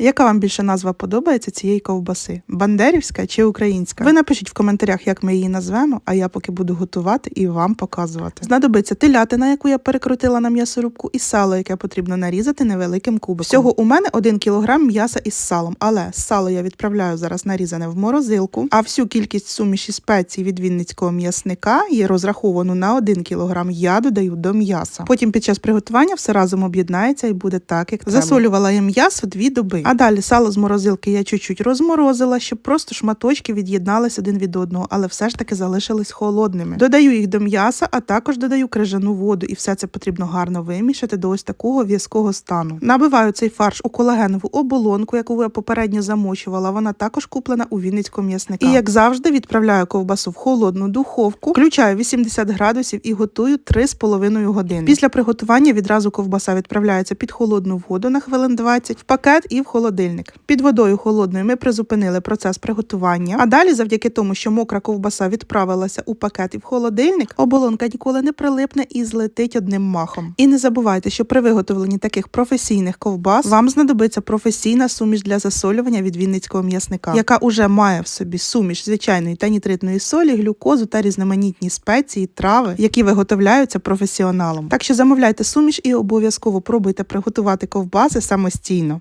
Яка вам більше назва подобається цієї ковбаси? Бандерівська чи українська? Ви напишіть в коментарях, як ми її назвемо, а я поки буду готувати і вам показувати. Знадобиться телятина, яку я перекрутила на м'ясорубку, і сало, яке потрібно нарізати невеликим кубиком. Всього у мене 1 кг м'яса із салом, але сало я відправляю зараз нарізане в морозилку, а всю кількість суміші спецій від вінницького м'ясника є розраховану на 1 кг. Я додаю до м'яса. Потім під час приготування все разом об'єднається і буде так, як треба. Засолювала я м'ясо дві доби. А далі сало з морозилки я чуть-чуть розморозила, щоб просто шматочки від'єднались один від одного, але все ж таки залишились холодними. Додаю їх до м'яса, а також додаю крижану воду, і все це потрібно гарно вимішати до ось такого в'язкого стану. Набиваю цей фарш у колагенову оболонку, яку я попередньо замочувала. Вона також куплена у Вінницького м'ясника. І як завжди, відправляю ковбасу в холодну духовку, включаю 80 градусів і готую 3,5 години. Після приготування відразу ковбаса відправляється під холодну воду на хвилин 20 в пакет і в холодильник. Під водою холодною ми призупинили процес приготування. А далі, завдяки тому, що мокра ковбаса відправилася у пакет і в холодильник, оболонка ніколи не прилипне і злетить одним махом. І не забувайте, що при виготовленні таких професійних ковбас вам знадобиться професійна суміш для засолювання від вінницького м'ясника, яка уже має в собі суміш звичайної та нітритної солі, глюкозу та різноманітні спеції, трави, які виготовляються професіоналом. Так що замовляйте суміш і обов'язково пробуйте приготувати ковбаси самостійно.